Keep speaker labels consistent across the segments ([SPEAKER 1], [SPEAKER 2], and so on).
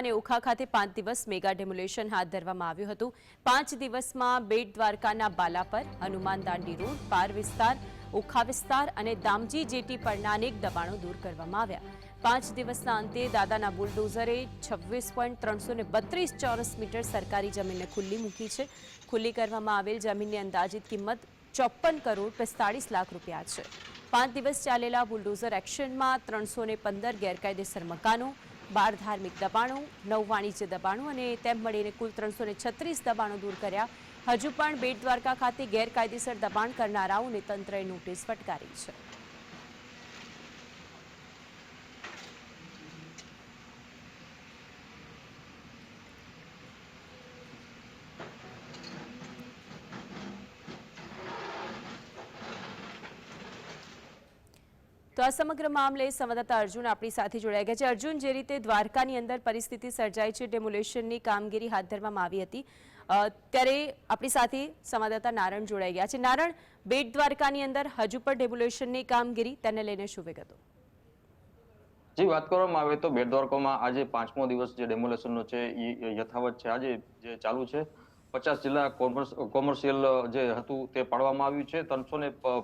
[SPEAKER 1] અને ઓખા ખાતે પાંચ દિવસ મેગા ડેમોલેશન હાથ ધરવામાં આવ્યું હતું. પાંચ દિવસમાં બેટ દ્વારકાના બાલા પર હનુમાન દાંડી રોડ, પાર વિસ્તાર ઓખા વિસ્તાર અને દામજી જેટી પરના અનેક દબાણો દૂર કરવામાં આવ્યા. પાંચ દિવસના અંતે દાદાના બુલડોઝરે છવ્વીસ પોઈન્ટ ત્રણસો ને બત્રીસ ચોરસ મીટર સરકારી જમીનને ખુલ્લી મૂકી છે. ખુલ્લી કરવામાં આવેલ જમીનની અંદાજિત કિંમત ચોપન કરોડ પિસ્તાળીસ લાખ રૂપિયા છે. પાંચ દિવસ ચાલેલા બુલડોઝર એક્શનમાં ત્રણસો ને પંદર ગેરકાયદેસર મકાનો બાર ધાર્મિક દબાણો, નવ વાણિજ્ય દબાણો અને તેમ મળીને કુલ ત્રણસો છત્રીસ દબાણો દૂર કર્યા. હજુ પણ બેટ દ્વારકા ખાતે ગેરકાયદેસર દબાણ કરનારાઓને તંત્રએ નોટિસ ફટકારી છે. તો આ સમગ્ર મામલે સંવાદદાતા અર્જુન આપણી સાથે જોડાઈ ગયા છે. અર્જુન, જે રીતે દ્વારકાની અંદર પરિસ્થિતિ સર્જાઈ છે ડેમોલેશનની કામગીરી હાથ ધરવામાં આવી હતી ત્યારે આપણી સાથે સંવાદદાતા નારણ જોડાઈ ગયા છે. નારણ બેટ દ્વારકાની અંદર હજુ પણ ડેમોલેશનની કામગીરી તેને લઈને શું વિગતો?
[SPEAKER 2] જી, વાત કરવામાં આવે તો બેટ દ્વારકામાં આજે પાંચમો દિવસ જે ડેમોલેશનનો છે, એ યથાવત છે. આજે જે ચાલુ છે, પચાસ જિલ્લા કોમર્શિયલ જે હતું તે પાડવામાં આવ્યું છે. ત્રણસો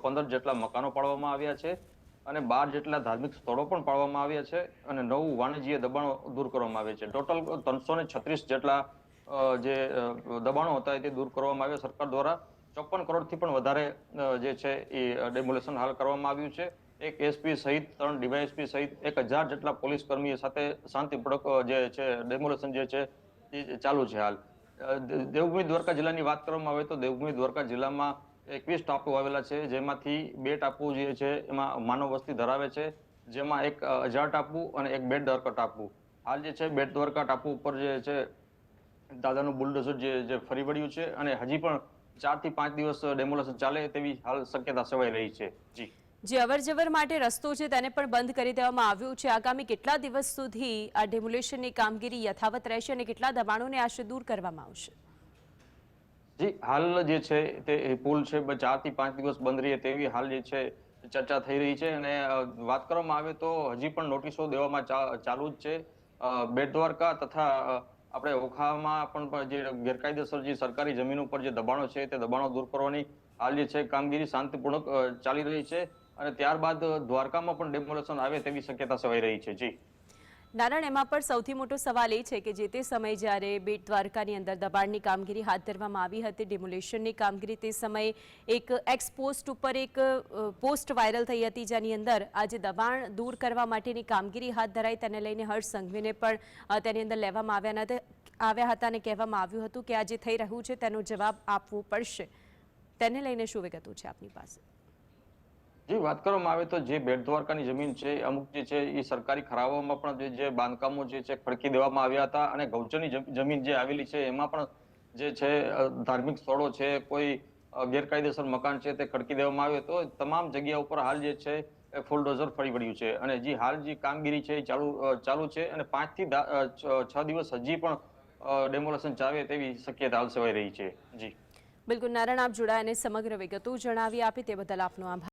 [SPEAKER 2] પંદર જેટલા મકાનો પાડવામાં આવ્યા છે. અને બાર જેટલા ધાર્મિક સ્થળો પણ પાડવામાં આવ્યા છે અને નવું વાણિજ્ય દબાણો દૂર કરવામાં આવ્યા છે. ટોટલ ત્રણસો ને છત્રીસ જેટલા જે દબાણો હતા તે દૂર કરવામાં આવ્યા. સરકાર દ્વારા ચોપન કરોડથી પણ વધારે જે છે એ ડેમોલેશન હાલ કરવામાં આવ્યું છે. એક એસપી સહિત ત્રણ ડીવાયએસપી સહિત એક હજાર જેટલા પોલીસ કર્મીઓ સાથે શાંતિપૂર્વક જે છે ડેમોલેશન જે છે એ ચાલુ છે હાલ. દેવભૂમિ દ્વારકા જિલ્લાની વાત કરવામાં આવે તો દેવભૂમિ દ્વારકા જિલ્લામાં એકવીસ ટાપુ આવેલા છે, જેમાંથી બે ટાપુ જે છે એમાં માનવ વસ્તી ધરાવે છે, જેમાં એક અજાર ટાપુ અને એક બેટ દ્વારકા ટાપુ. હાલ જે છે, બેટ દ્વારકા ટાપુ ઉપર જે છે, દાદાનું બુલડોઝર જે જે ફરી વળ્યું છે અને હજી પણ ચારથી પાંચ દિવસ ડેમોલેશન ચાલે તેવી હાલ શક્યતા સેવાઈ રહી છે. જી.
[SPEAKER 1] જે અવર જવર માટે રસ્તો છે તેને પણ બંધ કરી દેવામાં આવ્યું છે. આગામી કેટલા દિવસ સુધી આ ડેમોલેશનની કામગીરી યથાવત રહેશે અને કેટલા દબાણોને આશરે દૂર કરવામાં આવશે?
[SPEAKER 2] જી, હાલ જે છે તે પુલ છે ચારથી પાંચ દિવસ બંધ રહે તેવી હાલ જે છે ચર્ચા થઈ રહી છે અને વાત કરવામાં આવે તો હજી પણ નોટિસો દેવામાં ચાલુ જ છે. બેટ દ્વારકા તથા આપણે ઓખામાં પણ પણ જે ગેરકાયદેસર જે સરકારી જમીન ઉપર જે દબાણો છે તે દબાણો દૂર કરવાની હાલ જે છે કામગીરી શાંતિપૂર્વક ચાલી રહી છે અને ત્યારબાદ દ્વારકામાં પણ ડેમોલેશન આવે તેવી શક્યતા સેવાઈ રહી છે. જી.
[SPEAKER 1] નારાયણ, એમાં પણ સૌથી મોટો સવાલ એ છે કે જે તે સમયે જ્યારે બેટ દ્વારકાની અંદર દબાણની કામગીરી હાથ ધરવામાં આવી હતી, ડિમોલેશનની કામગીરી તે સમયે એક એક્સ પોસ્ટ ઉપર એક પોસ્ટ વાયરલ થઈ હતી જેની અંદર આજે દબાણ દૂર કરવા માટેની કામગીરી હાથ ધરાઈ તેને લઈને હર્ષ સંઘવીને પણ તેની અંદર લેવામાં આવ્યા નથી આવ્યા હતા અને કહેવામાં આવ્યું હતું કે આ જે થઈ રહ્યું છે તેનો જવાબ આપવો પડશે. તેને લઈને શું વિગતો છે આપની પાસે?
[SPEAKER 2] જી વાત કરવામાં આવે તો જે બેટ દ્વારકાની જમીન છે અમુક જે છે એ સરકારી ખરાબમાં પણ જે- બાંધકામો જે છે ખડકી દેવામાં આવ્યા હતા અને ગૌચરની જમીન જે આવેલી છે એમાં પણ જે છે ધાર્મિક સ્થળો છે કોઈ ગેરકાયદેસર મકાન છે તે ખડકી દેવામાં આવે તો તમામ જગ્યા ઉપર હાલ જે છે એ ફૂલડોઝર ફરી વળ્યું છે. અને જે હાલ જે કામગીરી છે એ ચાલુ ચાલુ છે અને પાંચથી દા- અ, છ દિવસ હજી પણ ડેમોલેશન ચાલે તેવી શક્યતા હાલ સેવાઈ રહી છે. જી.
[SPEAKER 1] બિલકુલ નારાયણ આપ જોડાયા અને સમગ્ર વિગતો જણાવી આપી તે બદલ આપનો આભાર.